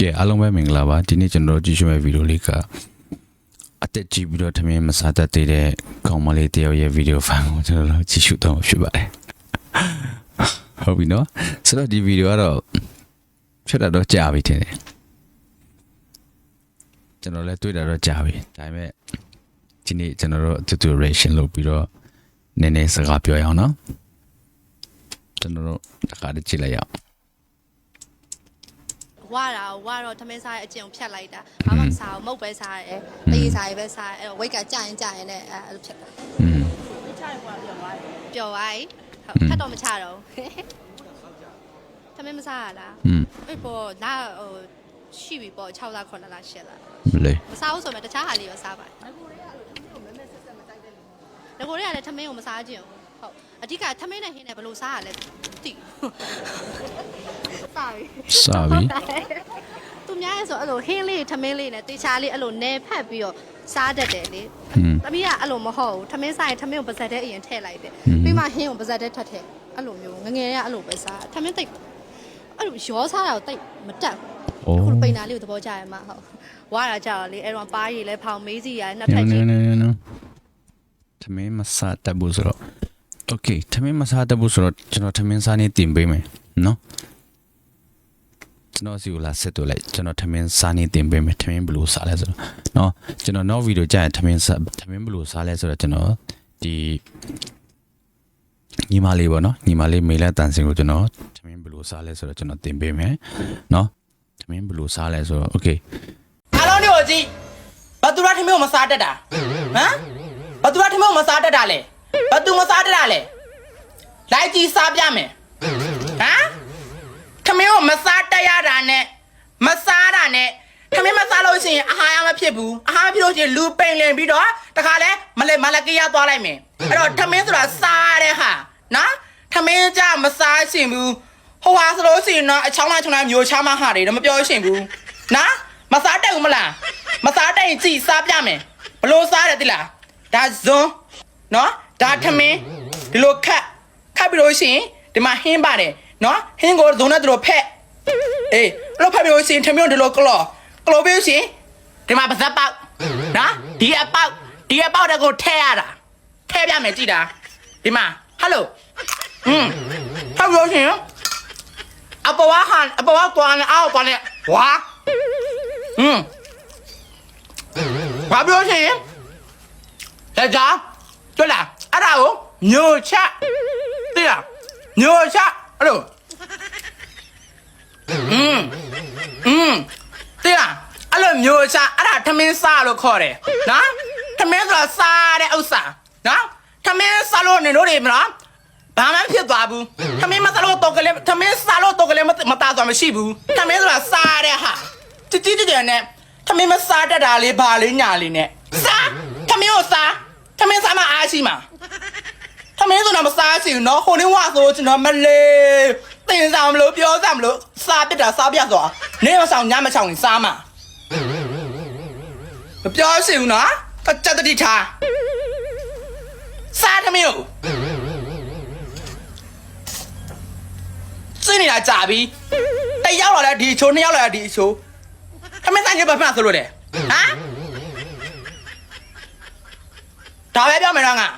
ကဲအားလုံးပဲမင်္ဂလာပါဒီနေ့ကျွန်တော်တို့ကြည့်ရှုမဲ့ဗီဒီယိုလေးကအသက်ကြီးပြီးတော့ထမင်းမစားတတ်သေးတဲ့ကောင်မလေးတယောက်ရဲ့ဗီဒီယိုဖိုင်ကိုကျွန်တော်တို့ကြည့်ရှုတော့မှာဖြစ်ပါတယ်ဟုတ်ပြီနော်ဆိုတော့ဒီဗီဒီယိုကတော့ဖြစ်တာတော့ကြာပြီထင်တယ်ကျွန်တော်လည်းတွေ့တာတော့ကြာပြီဒါပေမဲ့ဒီနေ့ကျွန်တော်တို့ tutorial လုပ်ပြီးတော့နည်းနည်းစကားပြောရအောင်နော်ကျွန်တော်တို့တခါတည်းကြည့်လိုက်ရအောင် ဝါတာဝါတော့သမင်းစားရဲ့အကျင့်ကိုဖြတ်လိုက်တာဘာမှမစားဘူးမုတ်ပဲစားရဲတရေစားရဲပဲစားရဲအဲ့တော့ဝိတ်ကကြာရင်ကြာရင်လည်းအဲ့လိုဖြစ်တာ อืม ပျော်သွားပြီဟုတ်ထပ်တော့မချတော့ဘူးသမင်းမစားရလား อืม အေးပေါ်နားဟိုရှိပြီပေါ့6လ9လ10လ လေ မစားဘူးဆိုမှတခြားဟာလေးရောစားပါတယ်ငကိုတွေကလည်းသမင်းကိုမစားကြည့်ဘူးဟုတ်အဓိကသမင်းနဲ့ဟင်းနဲ့ဘယ်လိုစားရလဲသိစား ပြီစပြီသူများရဲ့ဆိုအဲ့လိုဟင်းလေးထမင်းလေးနဲ့တေချာလေးအဲ့လိုနယ်ဖက်ပြီးတော့စားတတ်တယ်လေသမီးကအဲ့လိုမဟုတ်ဘူးထမင်းစားရင်ထမင်းကိုပါဇက်တဲ့အရင်ထည့်လိုက်တယ်ပြီးမှဟင်းကိုပါဇက်တဲ့ထပ်ထည့်အဲ့လိုမျိုးငငယ်ရအဲ့လိုပဲစားထမင်းတိတ်အဲ့လိုရောစားတာကိုတိတ်မတက်ဘူးခုပိန်တာလေးကိုသဘောကျရမှာဟုတ်ဝါတာကြတော့လေအဲ့တော့ပါးရီလဲဖောင်မေးစီရနှစ်ဖက်ကြီးထမင်းမစားတတ်ဘူးဆိုတော့ okay ထမင်းမစားတတ်ဘူးဆိုတော့ကျွန်တော်ထမင်းစားနေတင်ပေးမယ်နော် ကျွန်တော်စီကိုလာဆက်တော့လိုက်ကျွန်တော်သမင်းစားနေတင်ပေးမယ်သမင်းဘယ်လိုစားလဲဆိုတော့နော်ကျွန်တော်နောက်ဗီဒီယိုကြာရင်သမင်းစားသမင်းဘယ်လိုစားလဲဆိုတော့ကျွန်တော်ဒီညီမလေးပေါ့နော်ညီမလေးမေလာတန်စင်ကိုကျွန်တော်သမင်းဘယ်လိုစားလဲဆိုတော့ကျွန်တော်တင်ပေးမယ်နော်သမင်းဘယ်လိုစားလဲဆိုတော့โอเค အားလုံးတွေကိုကြည့်ဘသူရထမင်းကိုမစားတတ်တာဟမ်ဘသူရထမင်းကိုမစားတတ်တာလဲဘသူမစားတတ်တာလဲလိုက်ကြည့်စားပြမယ် လို့ရှိရင်အာဟာရမဖြစ်ဘူးအာဟာရဖြစ်လို့ရှိရင်လူပိန်လင်ပြီးတော့တခါလဲမလဲမလကီးရသွားလိုက်မယ်အဲ့တော့ထမင်းဆိုတာစားတဲ့ဟာနော်ထမင်းကြမစားရှင်ဘူးဟိုဟာဆိုလို့ရှိရင်တော့အချောင်းလိုက်ချောင်းလိုက်မျိုးချမ်းမဟာတွေတော့မပြောရှင်ဘူးနော်မစားတတ်ဘူးမလားမစားတတ်ရင်ကြည့်စားပြမယ်ဘလို့စားတယ်တိလားဒါဇွန်းနော်ဒါထမင်းဒီလိုခတ်ခတ်ပြီးလို့ရှိရင်ဒီမှာဟင်းပါတယ်နော်ဟင်းကိုဇွန်းနဲ့တို့ဖက်အေးအဲ့လိုဖက်ပြီးလို့ရှိရင်ထမင်းကိုဒီလိုကလော် ကလော်ပြီးလို့ရှိရင်ဒီမှာပါဇက်ပေါက်နော်ဒီအပေါက်ဒီအပေါက်တဲ့ကိုထဲရတာထဲပြမယ်ကြည့်တာဒီမှာဟယ်လိုอืมဖက်ပြီးလို့ရှိရင်အပေါ်ဝါဟန်အပေါ်ဝါကွာနဲ့အောက်ကွာနဲ့ဝါอืมဘာပြောရှင်လက်ကြကျွတ်လာအဲ့ဒါကိုညိုချသိလားညိုချအဲ့လို ထမင်းစားလို့ခေါ်တယ်နော်ထမင်းဆိုတာစားတဲ့ဥစ္စာနော်ထမင်းစားလို့နေလို့တွေမလားဘာမှဖြစ်သွားဘူးထမင်းမစားလို့တော့ကလေးထမင်းစားလို့တော့ကလေးမမသားသွားမရှိဘူးထမင်းဆိုတာစားတဲ့ဟာကြည်ကြည်ကြည်နဲ့ထမင်းမစားတတ်တာလေးဘာလေးညာလေးနဲ့စားထမင်းကိုစားထမင်းစားမှအားရှိမှာထမင်းဆိုတာမစားချင်ဘူးနော်ဟိုနေ့ဝဆိုကျွန်တော်မလေးတင်စားမလို့ပြောစားမလို့စားပြစ်တာစားပြတ်သွားနေမဆောင်ညမဆောင်ရင်စားမှာမ ပြောချင်ဘူးနော်အကြက်တတိထားစားထမင်းကိုစိတ်နေတာကြာပြီတယောက်လာလဲဒီချိုးနှစ်ယောက်လာလဲဒီချိုးခမင်းဆိုင်ကဘာမှဆိုလို့လဲဟမ်ဒါပဲပြောမယ်တော့ငါ